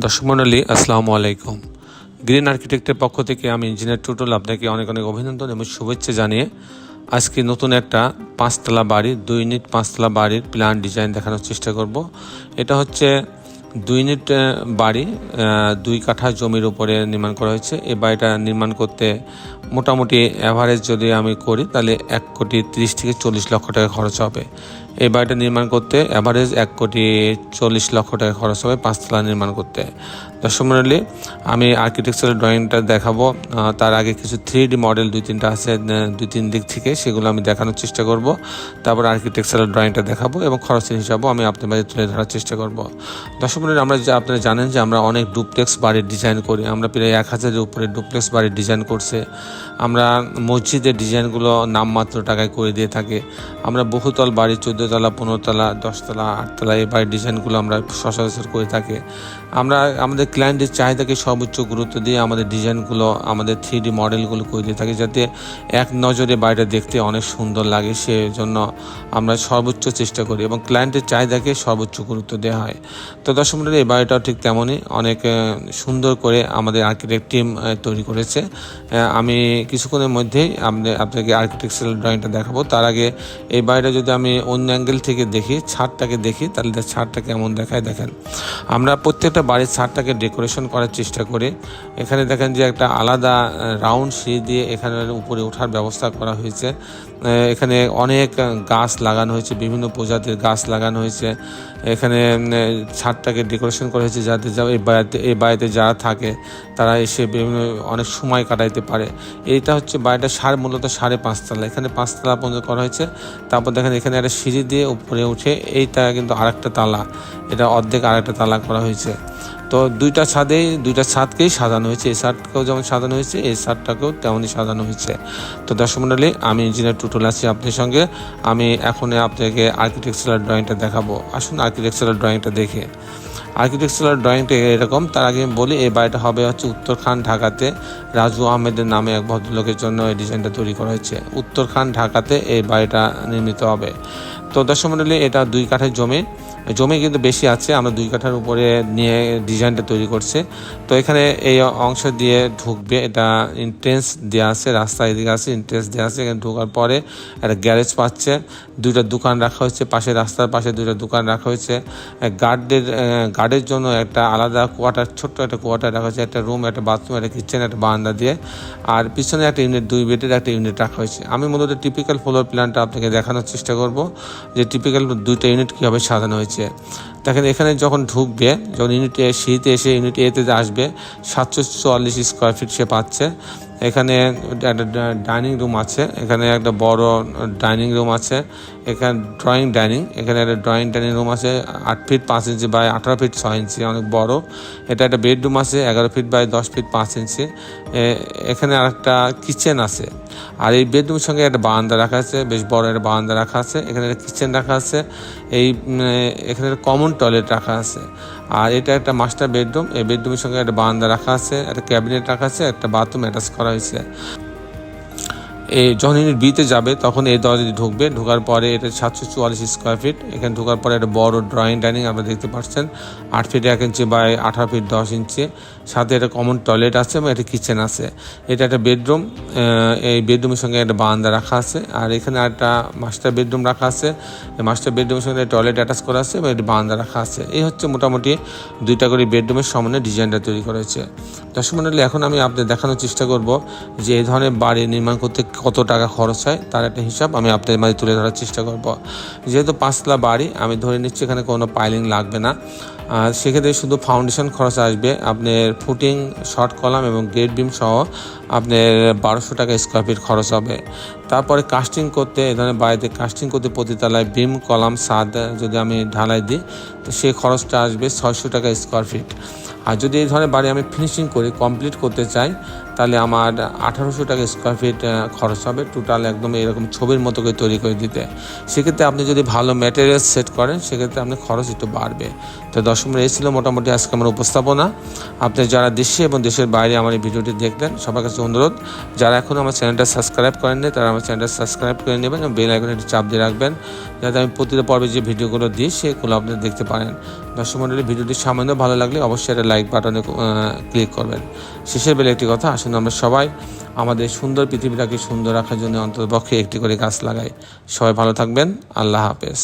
দর্শক মণ্ডলী, আসসালামু আলাইকুম। গ্রিন আর্কিটেক্টের পক্ষ থেকে আমি ইঞ্জিনিয়ার টুটুল আপনাকে অনেক অনেক অভিনন্দন এবং শুভেচ্ছা জানিয়ে আজকে নতুন একটা পাঁচতলা বাড়ি, দুই ইউনিট পাঁচতলা বাড়ির প্ল্যান ডিজাইন দেখানোর চেষ্টা করব। এটা হচ্ছে দুই ইউনিট বাড়ি দুই কাঠা জমির উপরে নির্মাণ করা হয়েছে। এই বাড়িটা নির্মাণ করতে মোটামুটি অ্যাভারেজ যদি আমি করি, তাহলে এক কোটি তিরিশ থেকে চল্লিশ লক্ষ টাকা খরচ হবে। এই বাড়িটা নির্মাণ করতে অ্যাভারেজ এক কোটি চল্লিশ লক্ষ টাকা খরচ হবে পাঁচতলা নির্মাণ করতে। দর্শক মন্ডলী, আমি আর্কিটেকচারের ড্রয়িংটা দেখাবো। তার আগে কিছু থ্রি ডি মডেল দুই তিনটা আছে দুই তিন দিক থেকে, সেগুলো আমি দেখানোর চেষ্টা করব। তারপর আর্কিটেকচারের ড্রয়িংটা দেখাবো এবং খরচের হিসাবও আমি আপনার মাঝে তুলে ধরার চেষ্টা করব। দর্শক মন্ডলী, আমরা যে আপনারা জানেন যে আমরা অনেক ডুপ্লেক্স বাড়ির ডিজাইন করি। আমরা প্রায় এক হাজারের উপরে ডুপ্লেক্স বাড়ির ডিজাইন করছে। আমরা মসজিদের ডিজাইনগুলো নামমাত্র টাকায় করে দিয়ে থাকি। আমরা বহুতল বাড়ি চোদ্দোতলা, পনেরোতলা, দশতলা, আটতলা, এই বাড়ির ডিজাইনগুলো আমরা সচরাচর করে থাকি। আমরা, আমাদের ক্লায়েন্টের চাহিদাকে সর্বোচ্চ গুরুত্ব দিয়ে আমাদের ডিজাইনগুলো, আমাদের থ্রি ডি মডেলগুলো করে দিয়ে থাকি যাতে এক নজরে বাড়িটা দেখতে অনেক সুন্দর লাগে। সেজন্য আমরা সর্বোচ্চ চেষ্টা করি এবং ক্লায়েন্টের চাহিদাকে সর্বোচ্চ গুরুত্ব দেওয়া হয়। তো মন্ডলী, এই বাড়িটাও ঠিক তেমনই অনেক সুন্দর করে আমাদের আর্কিটেক্ট টিম তৈরি করেছে। আমি কিছুক্ষণের মধ্যেই আপনি- আপনাকে আর্কিটেকচারাল ড্রয়িংটা দেখাবো। তার আগে এই বাড়িটা যদি আমি অন্য অ্যাঙ্গেল থেকে দেখি, ছাদটাকে দেখি, তাহলে ছাদটা কেমন দেখায় দেখেন আমরা প্রত্যেকটা বাড়ির ছাদটাকে ডেকোরেশন করার চেষ্টা করি। এখানে দেখেন যে একটা আলাদা রাউন্ড সিঁড়ি দিয়ে এখানে উপরে ওঠার ব্যবস্থা করা হয়েছে। এখানে অনেক গাছ লাগানো হয়েছে, বিভিন্ন প্রজাতির গাছ লাগানো হয়েছে। এখানে ছাদটাকে ডেকোরেশন করা হয়েছে যাতে এই বাড়িতে এই বাড়িতে যারা থাকে, তারা এসে বিভিন্ন, অনেক সময় কাটাইতে পারে। এইটা হচ্ছে বাড়িটা সাড়ে মূলত সাড়ে পাঁচতলা। এখানে পাঁচতলা পর্যন্ত করা হয়েছে। তারপর দেখেন এখানে একটা সিঁড়ি দিয়ে উপরে উঠে এইটা কিন্তু আরেকটা তালা। এটা অর্ধেক আরেকটা তালা করা হয়েছে। তো দুইটা ছাদেই দুইটা ছাদকেই সাজানো হয়েছে। এই ছাদকেও যেমন সাজানো হয়েছে, এই ছাদটাকেও তেমনই সাজানো হয়েছে। তো দর্শক মণ্ডলী আমি ইঞ্জিনিয়ার টুটুল আছি আপনার সঙ্গে। আমি এখন আপনাকে আর্কিটেকচারাল ড্রয়িংটা দেখাবো। আসুন আর্কিটেকচারাল ড্রয়িংটা দেখে। আর্কিটেকচারাল ড্রয়িংটা এরকম, তার আগে আমি বলি, এই বাড়িটা হবে হচ্ছে উত্তরখান ঢাকাতে। রাজু আহমেদের নামে এক ভদ্রলোকের জন্য এই ডিজাইনটা তৈরি করা হয়েছে। উত্তরখান ঢাকাতে এই বাড়িটা নির্মিত হবে। তো দর্শক মণ্ডলী এটা দুই কাঠের জমি। জমি কিন্তু বেশি আছে, আমরা দুই কাঠার উপরে নিয়ে ডিজাইনটা তৈরি করছে। তো এখানে এই অংশ দিয়ে ঢুকবে, এটা ইন্ট্রেন্স দেওয়া আছে, রাস্তা এদিকে আছে ইন্ট্রেন্স দেওয়া আছে, এখানে ঢোকার পরে একটা গ্যারেজ পাচ্ছে, দুইটা দোকান রাখা হয়েছে, পাশে রাস্তার পাশে দুইটা দোকান রাখা হয়েছে। গার্ডের গার্ডের জন্য একটা আলাদা কোয়ার্টার ছোট্ট একটা কোয়ার্টার রাখা হয়েছে, একটা রুম একটা বাথরুম একটা কিচেন একটা বারান্দা দিয়ে। আর পিছনে একটা ইউনিট দুই বেডের একটা ইউনিট রাখা হয়েছে। আমি মূলত টিপিক্যাল ফ্লোর প্ল্যানটা আপনাকে দেখানোর চেষ্টা করব, যে টিপিক্যাল দুইটা ইউনিট কীভাবে সাজানো হয়েছে। 谢谢 দেখেন, এখানে যখন ঢুকবে, যখন ইউনিট এ সিঁড়িতে এসে ইউনিট এতে আসবে, সাতশো চুয়াল্লিশ স্কোয়ার ফিট সে পাচ্ছে। এখানে একটা ডাইনিং রুম আছে, এখানে একটা বড় ডাইনিং রুম আছে, এখানে ড্রয়িং ডাইনিং এখানে একটা ড্রয়িং ডাইনিং রুম আছে, আট ফিট পাঁচ ইঞ্চি বাই আঠারো ফিট ছয় ইঞ্চি অনেক বড়। এটা একটা বেডরুম আছে, এগারো ফিট বাই দশ ফিট পাঁচ ইঞ্চি এখানে আরেকটা কিচেন আছে। আর এই বেডরুমের সঙ্গে একটা বারান্দা রাখা আছে, বেশ বড় একটা বারান্দা রাখা আছে। এখানে একটা কিচেন রাখা আছে। এই এখানে একটা কমন টয়লেট রাখা আছে। আর এটা একটা মাস্টার বেডরুম এই বেডরুমের সঙ্গে একটা বারান্দা রাখা আছে, একটা ক্যাবিনেট রাখা আছে, একটা বাথরুম অ্যাটাচ করা হয়েছে। যখন ইউনিট বিতে যাবে, তখন এই দরজা দিয়ে ঢুকবে। ঢোকার পরে এটা সাতশো চুয়াল্লিশ স্কোয়ার ফিট এখানে ঢোকার পরে একটা বড় ড্রয়িং ডাইনিং আপনারা দেখতে পাচ্ছেন। আট ফিট এক ইঞ্চি বাই আঠারো ফিট দশ ইঞ্চি সাথে একটা কমন টয়লেট আছে এবং একটা কিচেন আছে। এটা একটা বেডরুম এই বেডরুমের সঙ্গে একটা বারান্দা রাখা আছে। আর এখানে একটা মাস্টার বেডরুম রাখা আছে। মাস্টার বেডরুমের সঙ্গে টয়লেট অ্যাটাচ করা আছে এবং একটা বারান্দা রাখা আছে। এই হচ্ছে মোটামুটি দুইটা করে বেডরুমের সামনে ডিজাইনটা তৈরি করা হয়েছে। দর্শক মন্ডলী, এখন আমি আপনাদের দেখানোর চেষ্টা করব যে এই ধরনের বাড়ি নির্মাণ করতে কত টাকা খরচ হয়, তার একটা হিসাব আমি আপনাদের মাঝে তুলে ধরার চেষ্টা করব। যেহেতু পাঁচতলা বাড়ি, আমি ধরে নিচ্ছি এখানে কোনো পাইলিং লাগবে না। আর সেক্ষেত্রে শুধু ফাউন্ডেশন খরচ আসবে, আপনার ফুটিং শর্ট কলাম এবং গেট বিম সহ আপনার বারোশো টাকা স্কোয়ার ফিট খরচ হবে। তারপরে কাস্টিং করতে, এ ধরনের বাড়িতে কাস্টিং করতে প্রতি তলায় বিম কলাম সাদ যদি আমি ঢালাই দিই, তো সেই খরচটা আসবে ছয়শো টাকা স্কোয়ার ফিট আর যদি এই ধরনের বাড়ি আমি ফিনিশিং করি কমপ্লিট করতে চাই, তাহলে আমার আঠারোশো টাকা স্কোয়ার ফিট খরচ হবে। টোটাল একদম এরকম ছবির মতো করে তৈরি করে দিতে। সেক্ষেত্রে আপনি যদি ভালো ম্যাটেরিয়াল সেট করেন, সেক্ষেত্রে আপনার খরচ একটু বাড়বে। তো দর্শক এই ছিল মোটামুটি আজকে আমার উপস্থাপনা। আপনি যারা দেশে এবং দেশের বাইরে আমার এই ভিডিওটি দেখলেন, সবার কাছে অনুরোধ, যারা এখন আমার চ্যানেলটা সাবস্ক্রাইব করেননি, তারা আমার চ্যানেলটা সাবস্ক্রাইব করে নেবেন এবং বেল একটি চাপ দিয়ে রাখবেন। যাতে আমি প্রতিটা পর্বে যে ভিডিওগুলো দিই, সেগুলো আপনি দেখতে পারেন। দর্শক মন্ডলী, ভিডিওটি সামান্য ভালো লাগলে অবশ্যই একটা লাইক বাটনে ক্লিক করবেন। শেষের বেলা একটি কথা, আসুন আমরা সবাই আমাদের সুন্দর পৃথিবীটাকে সুন্দর রাখার জন্য অন্ততপক্ষে একটি করে গাছ লাগাই। সবাই ভালো থাকবেন, আল্লাহ হাফেজ।